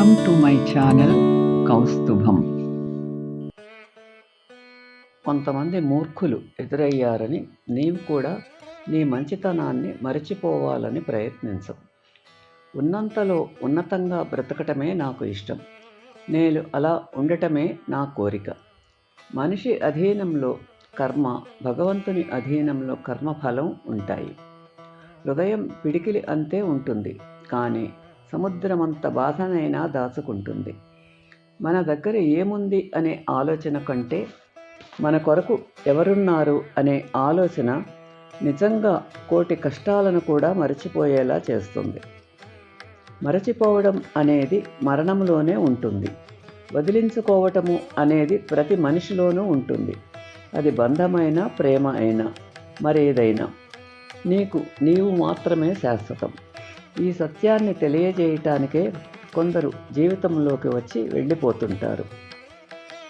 Welcome to my channel Kaustubham కొంతమంది మూర్ఖులు ఎదురయ్యారని నీవు కూడా నీ మంచితనాన్ని మరచిపోవాలని ప్రయత్నించవు ఉన్నంతలో ఉన్నతంగా బ్రతకటమే నాకు ఇష్టం. నేను అలా ఉండటమే నా కోరిక. మనిషి అధీనంలో కర్మ భగవంతుని అధీనంలో కర్మఫలం ఉంటాయి. హృదయం పిడికిలి అంతే ఉంటుంది. కానీ సముద్రమంత బాధనైనా దాచుకుంటుంది. మన దగ్గర ఏముంది అనే ఆలోచన కంటే మన కొరకు ఎవరున్నారు అనే ఆలోచన నిజంగా కోటి కష్టాలను కూడా మరచిపోయేలా చేస్తుంది. మరచిపోవడం అనేది మరణంలోనే ఉంటుంది. వదిలించుకోవటము అనేది ప్రతి మనిషిలోనూ ఉంటుంది. అది బంధమైన ప్రేమ అయినా మరేదైనా. నీకు నీవు మాత్రమే శాశ్వతం. ఈ సత్యాన్ని తెలియజేయటానికే కొందరు జీవితంలోకి వచ్చి వెళ్ళిపోతుంటారు.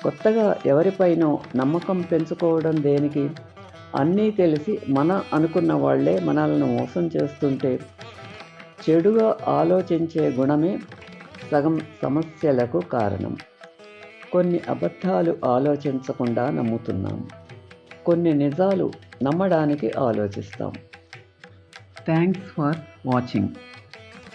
కొత్తగా ఎవరిపైనో నమ్మకం పెంచుకోవడం దేనికి? అన్నీ తెలిసి మన అనుకున్న వాళ్ళే మనల్ని మోసం చేస్తుంటే చెడుగా ఆలోచించే గుణమే సగం సమస్యలకు కారణం. కొన్ని అబద్ధాలు ఆలోచించకుండా నమ్ముతున్నాం. కొన్ని నిజాలు నమ్మడానికి ఆలోచిస్తాం. Thanks for watching.